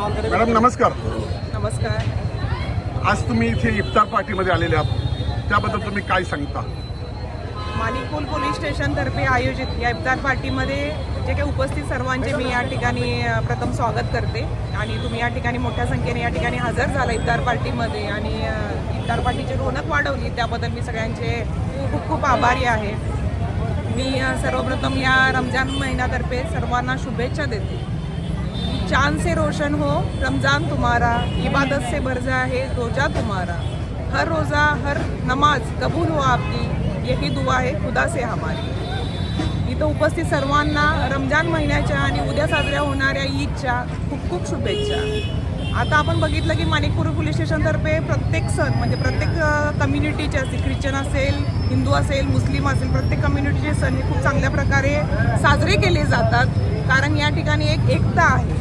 Madam नमस्कार. नमस्कार. आज तुम्ही इथे इफ्तार पार्टीमध्ये आलेले आहात. त्याबद्दल तुम्ही काय सांगता? माणिकपूल पोलीस स्टेशनतर्फे आयोजित या इफ्तार पार्टीमध्ये जे काही उपस्थित सर्वांचे मी या ठिकाणी प्रथम स्वागत करते. आणि तुम्ही या ठिकाणी मोठ्या संख्येने या ठिकाणी हजर झाला इफ्तार पार्टीमध्ये. आणि इफ्तार पार्टीची रोनक वाढवली. त्याबद्दल मी सगळ्यांचे खूप खूप आभारी आहे. मी सर्वप्रथम या रमजान महिन्यातर्फे सर्वांना शुभेच्छा देते. चांद से रोशन हो रमजान तुम्हारा इबादत से भर है रोजा तुम्हारा। हर रोज़ा हर नमाज कबूल हो आपकी यही दुआ है खुदा से हमारी। इथं उपस्थित सर्वांना रमजान महिन्याच्या आणि उद्या साजऱ्या होणाऱ्या ईदच्या खूप खूप शुभेच्छा. आता आपण बघितलं की माणिकपूर पोलीस स्टेशनतर्फे प्रत्येक सण म्हणजे प्रत्येक कम्युनिटीचे असतील ख्रिश्चन असेल हिंदू असेल मुस्लिम असेल प्रत्येक कम्युनिटीचे सण हे खूप चांगल्या प्रकारे साजरे केले जातात. कारण या ठिकाणी एक एकता आहे.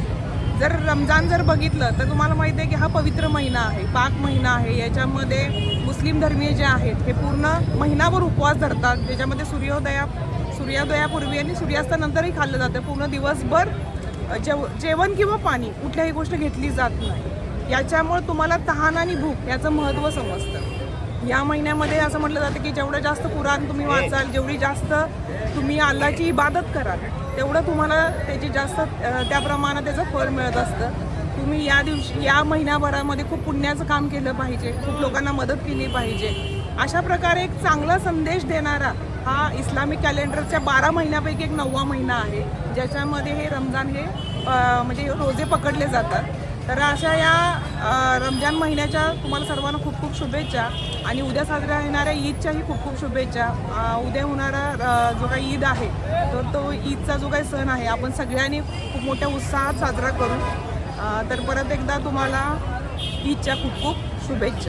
जर रमजान जर बघितलं तर तुम्हाला माहिती आहे की हा पवित्र महिना आहे पाक महिना आहे. याच्यामध्ये मुस्लिम धर्मीय जे आहेत हे पूर्ण महिनाभर उपवास धरतात. ज्याच्यामध्ये सूर्योदया सूर्योदयापूर्वी आणि सूर्यास्तानंतरही खाल्लं जातं. पूर्ण दिवसभर जेव जेवण किंवा पाणी कुठल्याही गोष्ट घेतली जात नाही. याच्यामुळे तुम्हाला तहान आणि भूक याचं महत्त्व समजतं. या महिन्यामध्ये असं म्हटलं जातं की जेवढं जास्त कुराण तुम्ही वाचाल जेवढी जास्त तुम्ही अल्लाची इबादत कराल तेवढं तुम्हाला त्याची जास्त त्या प्रमाणात त्याचं फळ मिळत असतं. तुम्ही या दिवशी या महिन्याभरामध्ये खूप पुण्याचं काम केलं पाहिजे. खूप लोकांना मदत केली पाहिजे. अशा प्रकारे एक चांगला संदेश देणारा हा इस्लामिक कॅलेंडरच्या बारा महिन्यापैकी एक नववा महिना आहे. ज्याच्यामध्ये हे रमजान हे म्हणजे रोजे पकडले जातात. तर अशा या रमजान महिन्याच्या तुम्हाला सर्वांना खूप खूप शुभेच्छा. आणि उद्या साजऱ्या येणाऱ्या ईदच्याही खूप खूप शुभेच्छा. उद्या होणारा जो काही ईद आहे तर तो ईदचा जो काही सण आहे आपण सगळ्यांनी खूप मोठ्या उत्साहात साजरा करू. तर परत एकदा तुम्हाला ईदच्या खूप खूप शुभेच्छा.